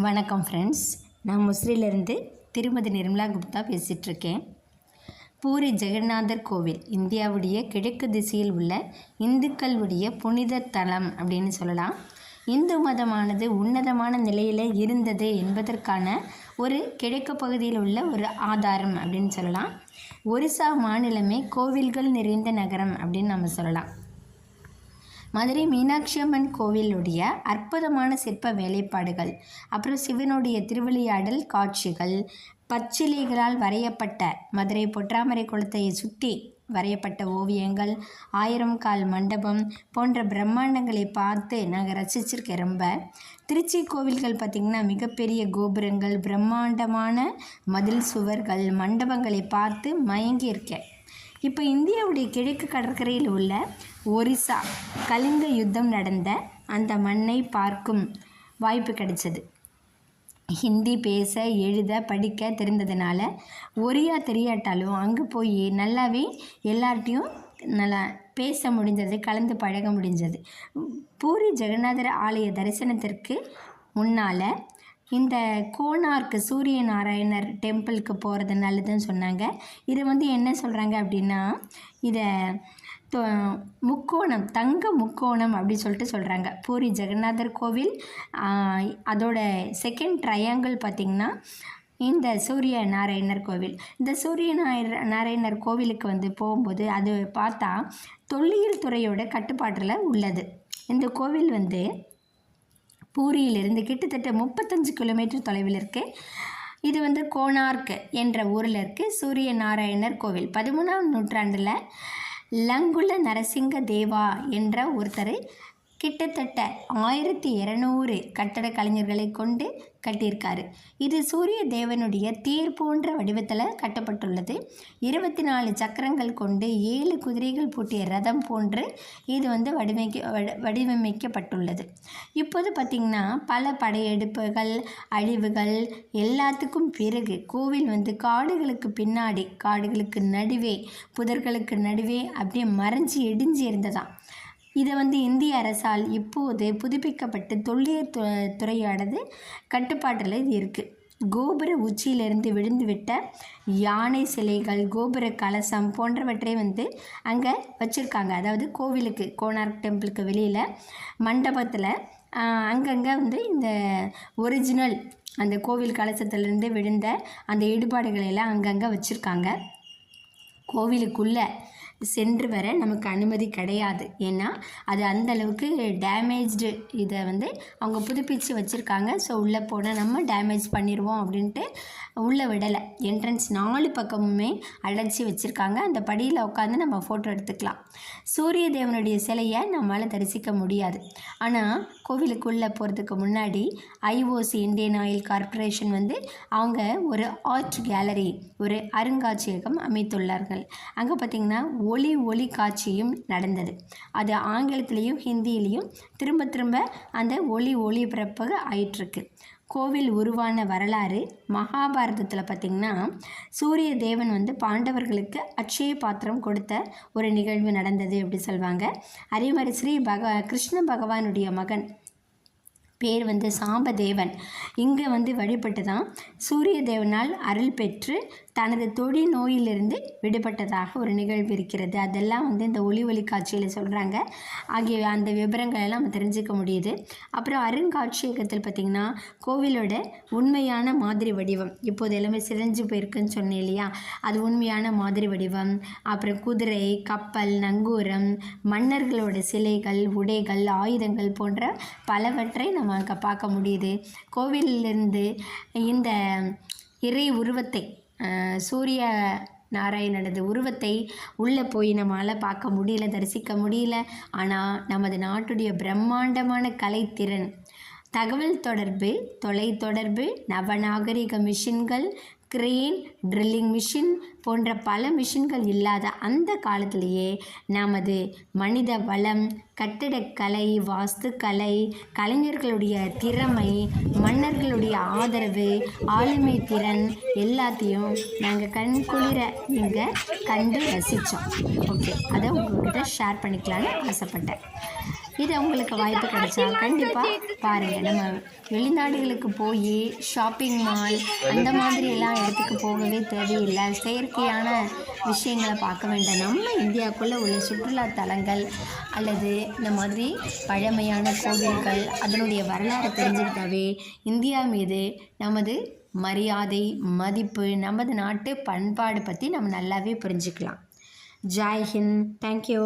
வணக்கம் ஃப்ரெண்ட்ஸ் நான் முஸ்ரியிலேருந்து திருமதி நிர்மலா குப்தா பேசிகிட்ருக்கேன் பூரி ஜெகநாதர் கோவில் இந்தியாவுடைய கிழக்கு திசையில் உள்ள இந்துக்களுடைய புனித தலம் அப்படின்னு சொல்லலாம். இந்து மதமானது உன்னதமான நிலையில் இருந்தது என்பதற்கான ஒரு கிழக்கு பகுதியில் உள்ள ஒரு ஆதாரம் அப்படின்னு சொல்லலாம். ஒரிசா மாநிலமே கோவில்கள் நிறைந்த நகரம் அப்படின்னு நம்ம சொல்லலாம். மதுரை மீனாட்சி அம்மன் கோவிலுடைய அற்புதமான சிற்ப வேலைப்பாடுகள் அப்புறம் சிவனுடைய திருவிளையாடல் காட்சிகள் பச்சிலைகளால் வரையப்பட்ட மதுரை பொற்றாமரை குளத்தையை சுற்றி வரையப்பட்ட ஓவியங்கள் ஆயிரம் கால் மண்டபம் போன்ற பிரம்மாண்டங்களை பார்த்து நாங்கள் ரசிச்சிருக்கேன் ரொம்ப. திருச்சி கோவில்கள் பார்த்திங்கன்னா மிகப்பெரிய கோபுரங்கள் பிரம்மாண்டமான மதில் சுவர்கள் மண்டபங்களை பார்த்து மயங்கியிருக்கேன் இப்போ இந்தியாவுடைய கிழக்கு கடற்கரையில் உள்ள ஒரிசா கலிங்க யுத்தம் நடந்த அந்த மண்ணை பார்க்கும் வாய்ப்பு கிடைச்சது. ஹிந்தி பேச எழுத படிக்க தெரிந்ததுனால ஒரியா தெரியாட்டாலும் அங்கே போய் நல்லாவே எல்லார்ட்டையும் நல்லா பேச முடிஞ்சது கலந்து பழக முடிஞ்சது. பூரி ஜெகநாதர் ஆலய தரிசனத்திற்கு முன்னால் இந்த கோனார்க்கு சூரிய நாராயணர் டெம்பிளுக்கு போகிறது நல்லதுன்னு சொன்னாங்க. இதை வந்து என்ன சொல்கிறாங்க அப்படின்னா இதை தொ- முக்கோணம் தங்க முக்கோணம் அப்படின்னு சொல்லிட்டு சொல்கிறாங்க பூரி ஜெகநாதர் கோவில் அதோட செகண்ட் ட்ரையாங்கிள் பார்த்திங்கன்னா இந்த சூரிய நாராயணர் கோவில். இந்த சூரிய நாயர் நாராயணர் கோவிலுக்கு வந்து போகும்போது அது பார்த்தா தொல்லியல் துறையோட கட்டுப்பாட்டில் உள்ளது. இந்த கோவில் வந்து பூரியிலிருந்து கிட்டத்தட்ட முப்பத்தஞ்சு கிலோமீட்டர் தொலைவில் இருக்குது இது வந்து கோனார்க் என்ற ஊரில் இருக்குது சூரிய நாராயணர் கோவில். பதிமூணாம் நூற்றாண்டில் லங்குல நரசிங்க தேவா என்ற ஒருத்தர் கிட்டத்தட்ட ஆயிரத்தி இரநூறு கட்டட கலைஞர்களை கொண்டு கட்டியிருக்காரு. இது சூரிய தேவனுடைய தேர் போன்ற வடிவத்தில் கட்டப்பட்டுள்ளது. இருபத்தி நாலு சக்கரங்கள் கொண்டு ஏழு குதிரைகள் பூட்டிய ரதம் போன்று இது வந்து வடிவமைக்க வடி- வடிவமைக்கப்பட்டுள்ளது. இப்போது பார்த்திங்கன்னா பல படையெடுப்புகள் அழிவுகள் எல்லாத்துக்கும் பிறகு கோவில் வந்து காடுகளுக்கு பின்னாடி காடுகளுக்கு நடுவே புதர்களுக்கு நடுவே அப்படியே மறைஞ்சு இடிஞ்சு இருந்ததாம் இதை வந்து இந்திய அரசால் இப்போது புதுப்பிக்கப்பட்டு தொல்லியல் து துறையானது கட்டுப்பாட்டில் இது இருக்குது கோபுர உச்சியிலிருந்து விழுந்துவிட்ட யானை சிலைகள் கோபுர கலசம் போன்றவற்றை வந்து அங்கே வச்சுருக்காங்க. அதாவது கோவிலுக்கு கோனார்க் டெம்பிளுக்கு வெளியில் மண்டபத்தில் அங்கங்கே வந்து இந்த ஒரிஜினல் அந்த கோவில் கலசத்துலேருந்து விழுந்த அந்த இடுபாடுகளை எல்லாம் அங்கங்கே வச்சுருக்காங்க. கோவிலுக்குள்ளே சென்று வர நமக்கு அனுமதி கிடையாது. ஏன்னா அது அந்த அளவுக்கு டேமேஜ்டு இதை வந்து அவங்க புதுப்பிச்சு வச்சுருக்காங்க. ஸோ உள்ளே போனால் நம்ம டேமேஜ் பண்ணிடுவோம் அப்படின்ட்டு உள்ளே விடலை. என்ட்ரன்ஸ் நாலு பக்கமுமே அடைச்சி வச்சுருக்காங்க. அந்த படியில் உட்காந்து நம்ம ஃபோட்டோ எடுத்துக்கலாம். சூரிய தேவனுடைய சிலையை நம்மளால் தரிசிக்க முடியாது. ஆனால் கோவிலுக்குள்ளே போகிறதுக்கு முன்னாடி ஐஓசி இந்தியன் ஆயில் கார்ப்பரேஷன் வந்து அவங்க ஒரு ஆர்ட் கேலரி ஒரு அருங்காட்சியகம் அமைத்துள்ளார்கள். அங்கே பார்த்திங்கன்னா ஒளி ஒளி காட்சியும் நடந்தது. அது ஆங்கிலத்திலையும் ஹிந்தியிலையும் திரும்ப திரும்ப அந்த ஒளி ஒளிபரப்பாக ஆயிட்டுருக்கு. கோவில் உருவான வரலாறு மகாபாரதத்தில் பார்த்திங்கன்னா சூரிய தேவன் வந்து பாண்டவர்களுக்கு அட்சய பாத்திரம் கொடுத்த ஒரு நிகழ்வு நடந்தது அப்படி சொல்லுவாங்க அதே மாதிரி ஸ்ரீ பக கிருஷ்ண பகவானுடைய மகன் பேர் வந்து சாம்பதேவன். இங்கே வந்து வழிபட்டு தான் சூரிய தேவனால் அருள் பெற்று தனது தொடி நோயிலிருந்து விடுபட்டதாக ஒரு நிகழ்வு இருக்கிறது. அதெல்லாம் வந்து இந்த ஒளி ஒளி காட்சியில் சொல்கிறாங்க ஆகிய அந்த விவரங்கள் எல்லாம் நம்ம தெரிஞ்சுக்க முடியுது. அப்புறம் அருங்காட்சியகத்தில் பார்த்திங்கன்னா கோவிலோட உண்மையான மாதிரி வடிவம். இப்போது எல்லாமே சிதைஞ்சு போயிருக்குன்னு சொன்னேன் இல்லையா? அது உண்மையான மாதிரி வடிவம். அப்புறம் குதிரை கப்பல் நங்கூரம் மன்னர்களோட சிலைகள் உடைகள் ஆயுதங்கள் போன்ற பலவற்றை நம்ம அங்கே பார்க்க முடியுது. கோவிலிருந்து இந்த இறை உருவத்தை சூரிய நாராயணனது உருவத்தை உள்ளே போய் நம்மளால் பார்க்க முடியல தரிசிக்க முடியல. ஆனால் நமது நாட்டுடைய பிரம்மாண்டமான கலைத்திறன் தகவல் தொடர்பு தொலைத்தொடர்பு நவநாகரிக மிஷின்கள் கிரெயின் ட்ரில்லிங் மிஷின் போன்ற பல மிஷின்கள் இல்லாத அந்த காலத்திலேயே நமது மனித வளம் கட்டிடக்கலை வாஸ்துக்கலை கலைஞர்களுடைய திறமை மன்னர்களுடைய ஆதரவு ஆளுமை திறன் எல்லாத்தையும் நாங்கள் கண்குளிர இங்கே கண்டு ரசித்தோம் ஓகே அதை உங்கள்கிட்ட ஷேர் பண்ணிக்கலான்னு ஆசைப்பட்டேன். இது உங்களுக்கு வாய்ப்பு கிடைச்சா கண்டிப்பாக பாருங்கள் நம்ம வெளிநாடுகளுக்கு போய் ஷாப்பிங் மால் அந்த மாதிரி எல்லாம் இடத்துக்கு போகவே தேவையில்லை. செயற்கையான விஷயங்களை பார்க்க வேண்டாம். நம்ம இந்தியாவுக்குள்ளே உள்ள சுற்றுலா தலங்கள் அல்லது இந்த மாதிரி பழமையான கோவில்கள் அதனுடைய வரலாறு தெரிஞ்சுக்கிட்டாவே இந்தியா மீது நமது மரியாதை மதிப்பு நமது நாட்டு பண்பாடு பற்றி நம்ம நல்லாவே புரிஞ்சுக்கலாம். ஜாய் ஹிந்த். தேங்க்யூ